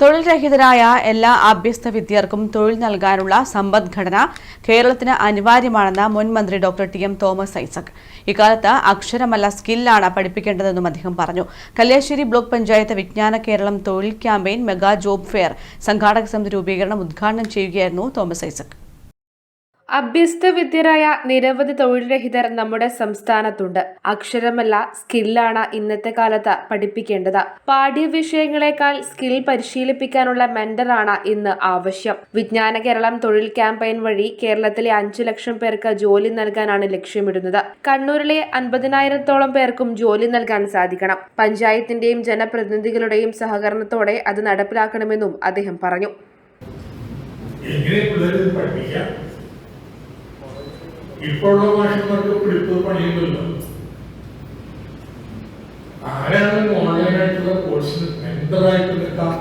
തൊഴിൽ രഹിതരായ എല്ലാ അഭ്യസ്ത വിദ്യർക്കും തൊഴിൽ നൽകാനുള്ള സമ്പദ്ഘടന കേരളത്തിന് അനിവാര്യമാണെന്ന് മുൻ മന്ത്രി doctor T M Thomas Isaac. ഇക്കാലത്ത് അക്ഷരമല്ല സ്കില്ലാണ് പഠിപ്പിക്കേണ്ടതെന്നും അദ്ദേഹം പറഞ്ഞു. കല്യാശ്ശേരി ബ്ലോക്ക് പഞ്ചായത്ത് വിജ്ഞാന കേരളം തൊഴിൽ ക്യാമ്പയിൻ മെഗാ ജോബ് ഫെയർ സംഘാടക സമിതി രൂപീകരണം ഉദ്ഘാടനം ചെയ്യുകയായിരുന്നു തോമസ് ഐസക്. അഭ്യസ്ത വിദ്യരായ നിരവധി തൊഴിൽ രഹിതർ നമ്മുടെ സംസ്ഥാനത്തുണ്ട്. അക്ഷരമല്ല സ്കില്ലാണ് ഇന്നത്തെ കാലത്ത് പഠിപ്പിക്കേണ്ടത്. പാഠ്യവിഷയങ്ങളെക്കാൾ സ്കിൽ പരിശീലിപ്പിക്കാനുള്ള മെന്ററാണ് ഇന്ന് ആവശ്യം. വിജ്ഞാന കേരളം തൊഴിൽ ക്യാമ്പയിൻ വഴി കേരളത്തിലെ അഞ്ചു ലക്ഷം പേർക്ക് ജോലി നൽകാനാണ് ലക്ഷ്യമിടുന്നത്. കണ്ണൂരിലെ അൻപതിനായിരത്തോളം പേർക്കും ജോലി നൽകാൻ സാധിക്കണം. പഞ്ചായത്തിന്റെയും ജനപ്രതിനിധികളുടെയും സഹകരണത്തോടെ അത് നടപ്പിലാക്കണമെന്നും അദ്ദേഹം പറഞ്ഞു. ഇപ്പോഴുള്ള മാഷന്മാർക്ക് പിടിപ്പ് ആരാണ് ഓൺലൈനായിട്ടുള്ള കോഴ്സിന് മെന്ററായിട്ട് നിൽക്കാം?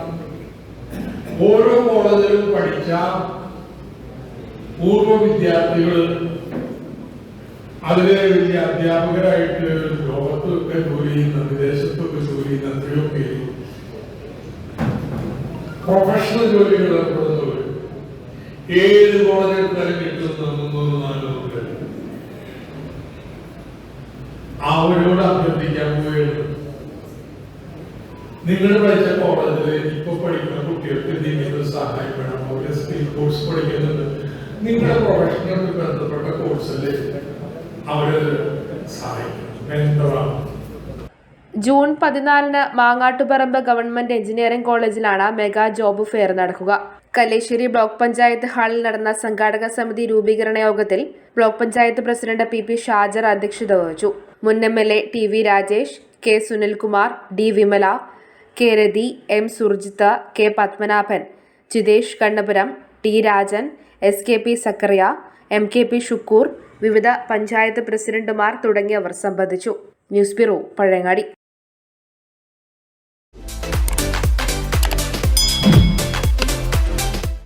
ഓരോ കോളേജിലും പഠിച്ച പൂർവ വിദ്യാർത്ഥികൾ അതിലെ വലിയ അധ്യാപകരായിട്ട് ലോകത്തൊക്കെ ജോലി ചെയ്യുന്ന വിദേശത്തൊക്കെ ജോലി ചെയ്യുന്ന എത്രയോ പേര്. പ്രൊഫഷണൽ ജോലികൾ ഏർപ്പെടുന്നവർ ഏത് കോളേജെടുത്താലും കിട്ടുന്ന മുന്നൂറ് നാനൂറ് പേര് അവരോട് അഭ്യർത്ഥിക്കാൻ പോയത് നിങ്ങൾ പഠിച്ച കോളേജിൽ ഇപ്പൊ പഠിക്കുന്ന കുട്ടികൾക്ക് എന്തെങ്കിലും സഹായം വേണം? സ്കിൽ കോഴ്സ് പഠിക്കുന്നുണ്ട്. നിങ്ങളുടെ പ്രൊഫഷണൽ ബന്ധപ്പെട്ട കോഴ്സിൽ അവർ സഹായിക്കണം മെന്ററാണ് ജൂൺ പതിനാലിന് മാങ്ങാട്ടുപറമ്പ് ഗവൺമെന്റ് എഞ്ചിനീയറിംഗ് കോളേജിലാണ് മെഗാ ജോബ് ഫെയർ നടക്കുക. കല്ലേശ്ശേരി ബ്ലോക്ക് പഞ്ചായത്ത് ഹാളിൽ നടന്ന സംഘാടക സമിതി രൂപീകരണ യോഗത്തിൽ block panchayat president P P Shajar അധ്യക്ഷത വഹിച്ചു. മുൻ M L A T V Rajesh K Sunilkumar D Vimala K Rathi M Surjith K Padmanabhan Jithesh Kannapuram T Rajan S K P Sakkariya M K P Shukkur വിവിധ പഞ്ചായത്ത് പ്രസിഡന്റുമാർ തുടങ്ങിയവർ സംബന്ധിച്ചു. News bureau Pazhayangadi.